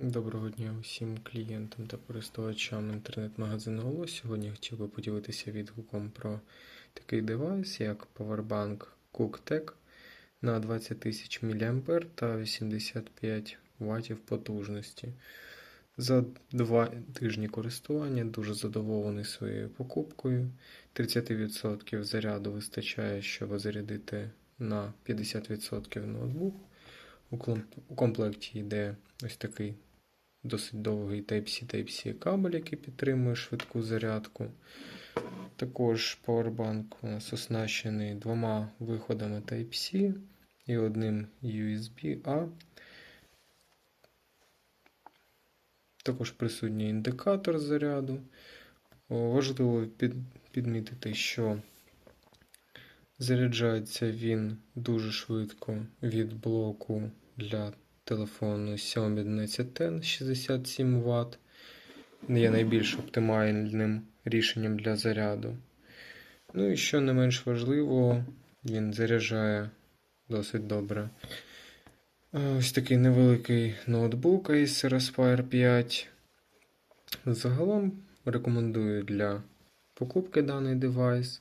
Доброго дня усім клієнтам та користувачам інтернет-магазину Алло. Сьогодні хотів би поділитися відгуком про такий девайс, як Powerbank CookTech на 20 тисяч мА та 85 Вт потужності. За два тижні користування дуже задоволений своєю покупкою. 30% заряду вистачає, щоб зарядити на 50% ноутбук. У комплекті йде ось такий досить довгий Type-C Type-C кабель, який підтримує швидку зарядку. Також Powerbank у нас оснащений двома виходами Type-C і одним USB-A. Також присутній індикатор заряду. Важливо під, підмітити, що заряджається він дуже швидко від блоку для телефону Xiaomi 11N 67 Вт. Є найбільш оптимальним рішенням для заряду. Ну і що не менш важливо, він заряджає досить добре. Ось такий невеликий ноутбук Acer Aspire 5. Загалом рекомендую для покупки даний девайс.